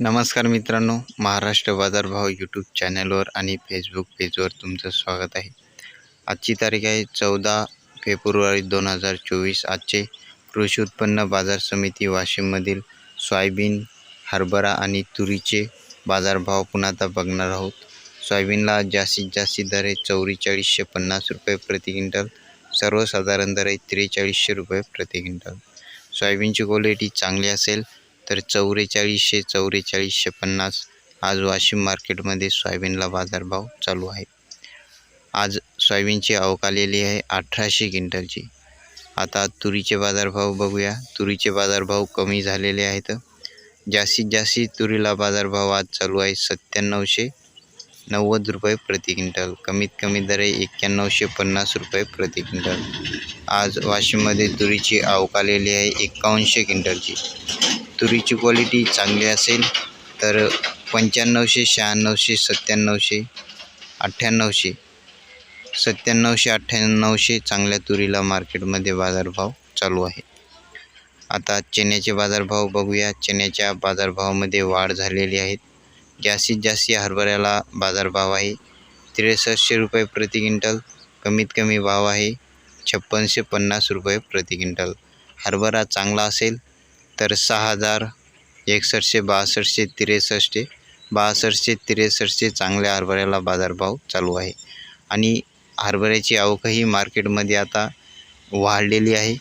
नमस्कार मित्रांनो महाराष्ट्र बाजारभाव यूट्यूब चॅनलवर आणि फेसबुक पेजवर तुमचं स्वागत आहे. आजची तारीख आहे चौदा फेब्रुवारी दोन हजार चोवीस. आजचे कृषी उत्पन्न बाजार समिती वाशिममधील सोयाबीन हरभरा आणि तुरीचे बाजारभाव पुन्हा आता बघणार आहोत. सोयाबीनला जास्तीत जास्त दर आहे चौवेचाळीसशे पन्नास रुपये प्रति क्विंटल. सर्वसाधारण दर आहे त्रेचाळीसशे रुपये प्रति क्विंटल. सोयाबीनची क्वालिटी चांगली असेल तर चौवेचाळीसशे चौवेचाळीसशे पन्नास आज वाशिम मार्केटमध्ये सोयाबीनला बाजारभाव चालू आहे. आज सोयाबीनची आवक आलेली आहे अठराशे क्विंटलची. आता तुरीचे बाजारभाव बघूया. तुरीचे बाजारभाव कमी झालेले आहेत. जास्तीत जास्त तुरीला बाजारभाव आज चालू आहे सत्त्याण्णवशे नव्वद रुपये प्रति क्विंटल. कमीत कमी दर आहे एक्क्याण्णवशे पन्नास रुपये प्रति क्विंटल. आज वाशिममध्ये तुरीची आवक आलेली आहे एकावन्नशे क्विंटलची. तुरीची क्वालिटी चांगली असेल तर पंच्याण्णवशे शहाण्णवशे सत्त्याण्णवशे अठ्ठ्याण्णवशे सत्त्याण्णवशे अठ्ठ्याण्णवशे चांगल्या तुरीला मार्केटमध्ये बाजारभाव चालू आहे. आता चण्याचे बाजारभाव बघूया. चण्याच्या बाजारभावामध्ये वाढ झालेली आहे. जास्तीत जास्त हरभऱ्याला बाजारभाव आहे. त्रेसष्टशे रुपये प्रति क्विंटल कमीत कमी भाव आहे छप्पनशे पन्नास रुपये प्रति क्विंटल. हरभरा चांगला असेल तर सहा हजार एकसष्टशे बासष्टशे त्रेसष्ट बासष्टशे त्रेसष्टशे चांगल्या हरभऱ्याला बाजारभाव चालू आहे. आणि हरभऱ्याची आवकही मार्केटमध्ये आता वाढलेली आहे.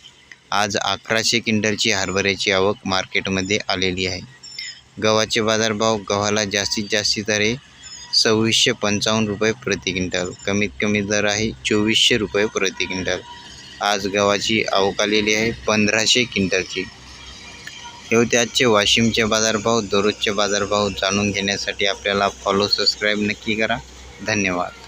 आज अकराशे क्विंटलची हरभऱ्याची आवक मार्केटमध्ये आलेली आहे. गव्हाचे बाजारभाव गव्हाला जास्तीत जास्त दर आहे सव्वीसशे पंचावन्न रुपये प्रति क्विंटल कमीत कमी दर आहे चोवीसशे रुपये प्रति क्विंटल. आज गव्हाची आवक आलेली आहे पंधराशे क्विंटलची. हे आजचे वाशिमचे बाजारभाव दररोजचे बाजारभाव जाणून घेण्यासाठी आपल्याला फॉलो सबस्क्राईब नक्की करा. धन्यवाद.